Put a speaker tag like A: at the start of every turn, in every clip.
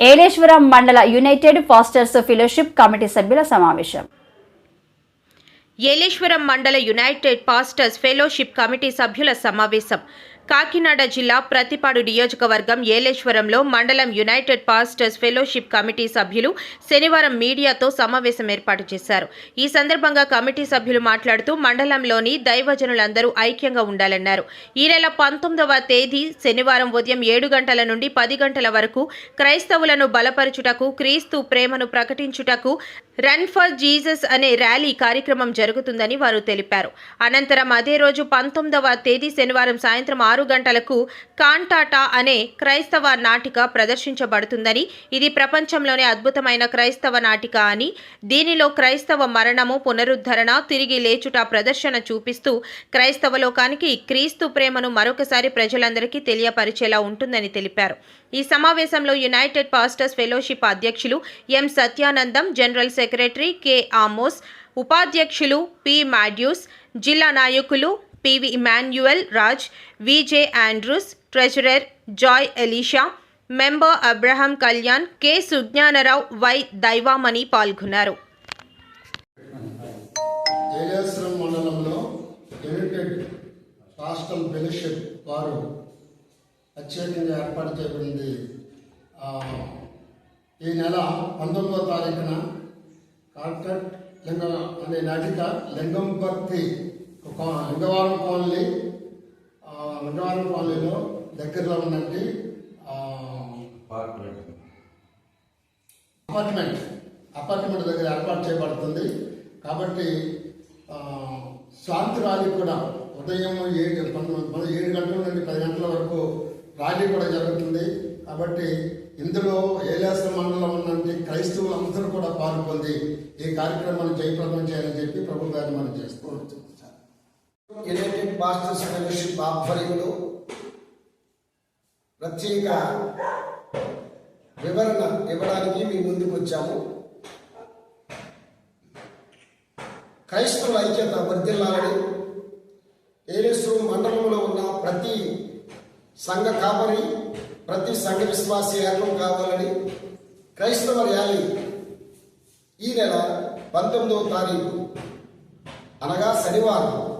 A: ఏలేశ్వరం మండల United pastors fellowship committee సభ్యుల సమావేశం.
B: ఏలేశ్వరం మండల యునైటెడ్ పాస్టర్స్ ఫెలోషిప్ కమిటీ సభ్యుల సమావేశం. కాకినాడ జిల్లా ప్రతిపాడు నియోజకవర్గం ఏలేశ్వరంలో మండలం యునైటెడ్ పాస్టర్స్ ఫెలోషిప్ కమిటీ సభ్యులు శనివారం మీడియాతో సమావేశం ఏర్పాటు చేశారు. ఈ సందర్భంగా కమిటీ సభ్యులు మాట్లాడుతూ మండలంలోని దైవజనులందరూ ఐక్యంగా ఉండాలన్నారు. ఈ నెల పంతొమ్మిదవ తేదీ శనివారం ఉదయం ఏడు గంటల నుండి పది గంటల వరకు క్రైస్తవులను బలపరచుటకు క్రీస్తు ప్రేమను ప్రకటించుటకు రన్ ఫర్ జీసస్ అనే ర్యాలీ కార్యక్రమం జరుగుతుందని వారు తెలిపారు. అనంతరం అదే రోజు పంతొమ్మిదవ తేదీ శనివారం సాయంత్రం ఆరు గంటలకు కాంటాటా అనే క్రైస్తవ నాటిక ప్రదర్శించబడుతుందని ఇది ప్రపంచంలోనే అద్భుతమైన క్రైస్తవ నాటిక అని దీనిలో క్రైస్తవ మరణము పునరుద్ధరణ తిరిగి లేచుట ప్రదర్శన చూపిస్తూ క్రైస్తవ లోకానికి క్రీస్తు ప్రేమను మరొకసారి ప్రజలందరికీ తెలియపరిచేలా ఉంటుందని తెలిపారు. ఈ సమావేశంలో యునైటెడ్ పాస్టర్స్ ఫెలోషిప్ అధ్యక్షులు M Satyanandam general secretary K Amos ఉపాధ్యక్షులు పి మాడ్యూస్ జిల్లా నాయకులు PV Emmanuel Raj VJ Andrews treasurer Joy Elisha member Abraham Kalyan K Sujnanarao Y Daivamani పాల్గొన్నారు.
C: ఏలేశ్వరం మండలంలో యునైటెడ్ పాస్టల్ ఫెలోషిప్ వారు ప్రత్యేకంగా ఏర్పాటు చేయబడింది. ఈ నెల పంతొమ్మిదవ తారీఖున కాంట్రాక్ట్ లింగ అనే నాటిక లింగంపర్తి లింగవారం కాలనీ లింగవారం కాలనీలో దగ్గరలో ఉన్నట్టు అపార్ట్మెంట్. అపార్ట్మెంట్. దగ్గర ఏర్పాటు చేయబడుతుంది. కాబట్టి శాంతి ర్యాలీ కూడా ఉదయం ఏడు పంతొమ్మిది ఏడు గంటల నుండి పది గంటల వరకు ర్యాలీ కూడా జరుగుతుంది. కాబట్టి ఇందులో ఏలాస మండలం ఉన్నటువంటి క్రైస్తవులు అందరూ కూడా పాల్గొంది. ఈ కార్యక్రమాన్ని జయప్రదం చేయాలని చెప్పి ప్రభు గారిని మనం ఉంటుంది
D: యునైటెడ్ మాస్టర్స్ ఫెలోషిప్ ఆధ్వర్యంలో ప్రత్యేక వివరణ ఇవ్వడానికి మీ ముందుకు వచ్చాము. క్రైస్తవుల ఐక్యత వర్ధిల్లాలని ఏలేశ్వరం మండలంలో ఉన్న ప్రతి సంఘ కాపరి ప్రతి సంఘ విశ్వాస ఏకం కావాలని క్రైస్తవ ర్యాలీ ఈ నెల పంతొమ్మిదవ తారీఖు అనగా శనివారం.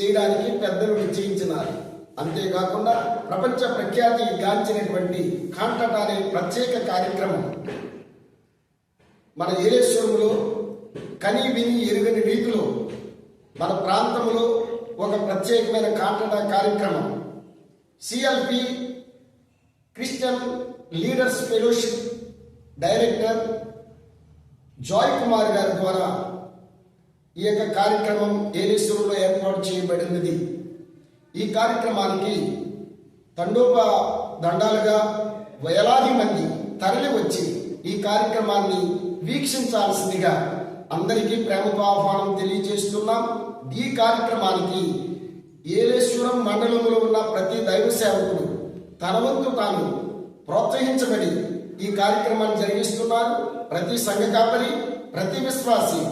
D: చేయడానికి పెద్దలు నిశ్చయించినారు. అంతేకాకుండా ప్రపంచ ప్రఖ్యాతి గాంచినటువంటి కాంటట అనే ప్రత్యేక కార్యక్రమం. మన ఏలేశ్వరంలో కని విని ఎరుగని రీతిలో మన ప్రాంతంలో ఒక ప్రత్యేకమైన కాంటట కార్యక్రమం. CLP Christian leaders fellowship director Joy Kumar గారి ద్వారా ఈ యొక్క కార్యక్రమం ఏలేశ్వరంలో ఏర్పాటు చేయబడినది. ఈ కార్యక్రమానికి తండోప దండాలుగా వేలాది మంది తరలి వచ్చి ఈ కార్యక్రమాన్ని వీక్షించాల్సిందిగా అందరికీ ప్రేమతో ఆహ్వానం తెలియజేస్తున్నాం. ఈ కార్యక్రమానికి ఏలేశ్వరం మండలంలో ఉన్న ప్రతి దైవ సేవకుడు తన వంతు తాను ప్రోత్సహించబడి ఈ కార్యక్రమాన్ని జరిగిస్తున్నారు. ప్రతి సంఘ కాపరి ప్రతి విశ్వాసి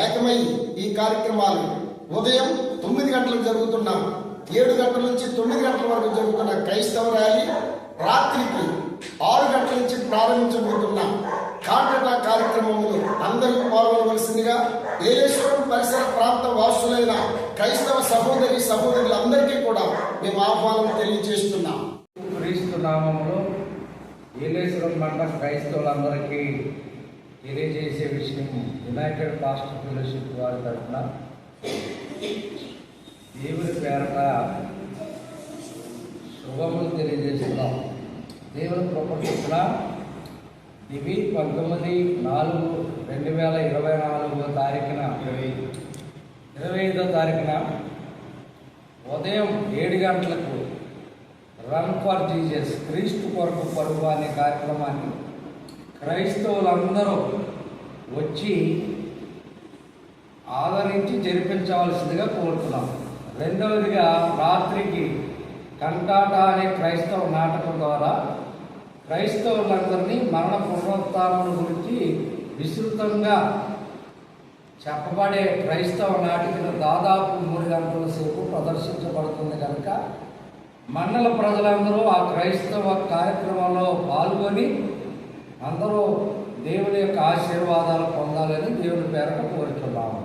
D: ఏకమై ఈ కార్యక్రమాలు ఉదయం తొమ్మిది గంటలకు జరుగుతున్న ఏడు గంటల నుంచి తొమ్మిది గంటల వరకు జరుగుతున్న క్రైస్తవ ర్యాలీ రాత్రికి ఆరు గంటల నుంచి ప్రారంభించబోతున్న కాంటట కార్యక్రమంలో అందరూ పాల్గొనవలసిందిగా ఏలేశ్వరం పరిసర ప్రాంత వాసులైన క్రైస్తవ సహోదరి సహోదరులందరికీ కూడా మేము ఆహ్వానం తెలియజేస్తున్నాం.
E: క్రీస్తు నామంలో ఏలేశ్వరం మండల క్రైస్తవులందరికీ తెలియజేసే విషయం యునైటెడ్ పాస్టర్ ఫెలోషిప్ వారి తరఫున. దేవుని పేరట శుభములు తెలియజేస్తున్నాం. దేవుని కృపణ ఇవి పంతొమ్మిది నాలుగు రెండు వేల ఇరవై నాలుగో తారీఖున ఇరవై ఐదో తారీఖున ఉదయం ఏడు గంటలకు రన్ ఫర్ జీజస్ క్రీస్తు కొరకు పరుగు అనే కార్యక్రమాన్ని క్రైస్తవులందరూ వచ్చి ఆదరించి జరిపించవలసిందిగా కోరుతున్నాం. రెండవదిగా రాత్రికి కంటాట అనే క్రైస్తవ నాటకం ద్వారా క్రైస్తవులందరినీ మరణ పునరుత్నం గురించి విస్తృతంగా చెప్పబడే క్రైస్తవ నాటికను దాదాపు మూడు గంటల సేపు ప్రదర్శించబడుతుంది కనుక మండల ప్రజలందరూ ఆ క్రైస్తవ కార్యక్రమంలో పాల్గొని అందరూ దేవుని యొక్క ఆశీర్వాదాలు పొందాలని దేవుని పేరట కోరుతున్నాము